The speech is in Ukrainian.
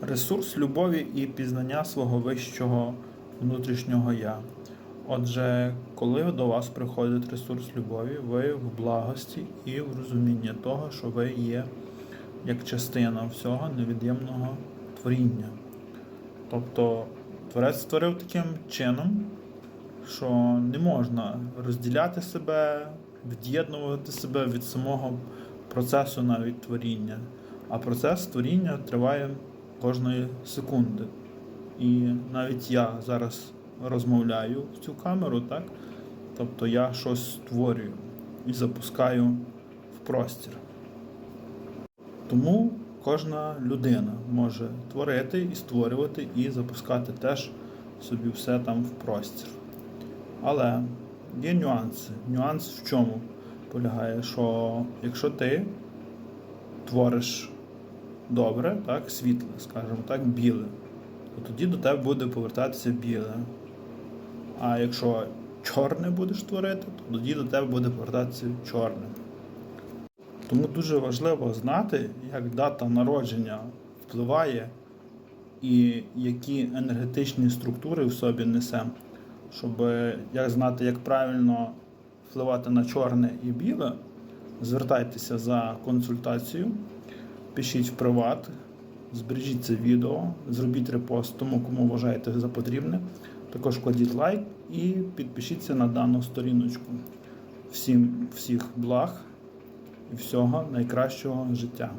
Ресурс любові і пізнання свого вищого внутрішнього я. Отже, коли до вас приходить ресурс любові, ви в благості і в розумінні того, що ви є як частина всього невід'ємного творіння. Тобто творець створив таким чином, що не можна розділяти себе, від'єднувати себе від самого процесу навіть творіння. А процес творіння триває кожної секунди. І навіть я зараз розмовляю в цю камеру, так? Тобто я щось створюю і запускаю в простір. Тому кожна людина може творити і створювати, і запускати теж собі все там в простір. Але є нюанси. Нюанс в чому полягає, що якщо ти твориш добре, так, світле, скажімо так, біле, то тоді до тебе буде повертатися біле. А якщо чорне будеш творити, то тоді до тебе буде повертатися чорне. Тому дуже важливо знати, як дата народження впливає і які енергетичні структури в собі несе, щоб як знати, як правильно впливати на чорне і біле, звертайтеся за консультацією, пишіть в приват, збережіть це відео, зробіть репост тому, кому вважаєте за потрібне. Також кладіть лайк і підпишіться на дану сторіночку. Всім всіх благ і всього найкращого життя.